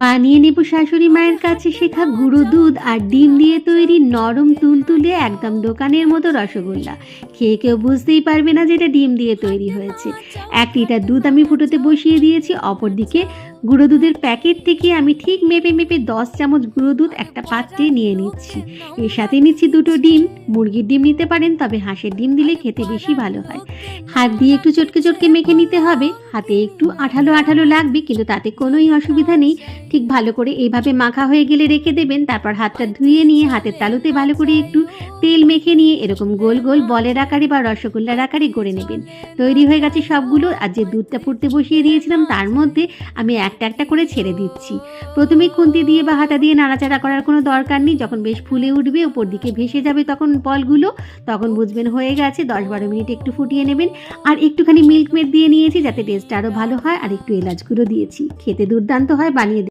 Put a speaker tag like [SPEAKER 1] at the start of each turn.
[SPEAKER 1] বানিয়ে নেব শাশুড়ি মায়ের কাছে শেখা গুঁড়ো দুধ আর ডিম দিয়ে তৈরি নরম তুলতুলে একদম দোকানের মতো রসগোল্লা। খেয়ে কেউ বুঝতেই পারবে না যে এটা ডিম দিয়ে তৈরি হয়েছে। এক লিটার দুধ আমি ফুটোতে বসিয়ে দিয়েছি, অপরদিকে গুঁড়ো দুধের প্যাকেট থেকে আমি ঠিক মেপে মেপে দশ চামচ গুঁড়ো দুধ একটা পাত্রে নিয়ে নিচ্ছি। এর সাথে নিচ্ছি দুটো ডিম, মুরগির ডিম নিতে পারেন, তবে হাঁসের ডিম দিলে খেতে বেশি ভালো হয়। হাত দিয়ে একটু চটকে চটকে মেখে নিতে হবে, হাতে একটু আঠালো আঠালো লাগবে, কিন্তু তাতে কোনোই অসুবিধা নেই। ঠিক ভালো করে এইভাবে মাখা হয়ে গেলে রেখে দেবেন, তারপর হাতটা ধুয়ে নিয়ে হাতের তালুতে ভালো করে একটু তেল মেখে নিয়ে এরকম গোল গোল বলের আকারে বা রসগোল্লার আকারে গড়ে নেবেন। তৈরি হয়ে গেছে সবগুলো, আর যে দুধটা ফুটতে বসিয়ে দিয়েছিলাম তার মধ্যে আমি একটা একটা করে ছেড়ে দিচ্ছি। প্রথমে খুন্তি দিয়ে বা হাতা দিয়ে নাড়াচাড়া করার কোনো দরকার নেই, যখন বেশ ফুলে উঠবে উপর দিকে ভেসে যাবে তখন বলগুলো, তখন বুঝবেন হয়ে গেছে, দশ বারো মিনিট একটু ফুটিয়ে নেবেন। আর একটুখানি মিল্ক মেড দিয়ে নিয়েছি যাতে টেস্ট আরও ভালো হয়, আর একটু এলাচগুলো দিয়েছি। খেতে দুর্দান্ত হয়, বানিয়ে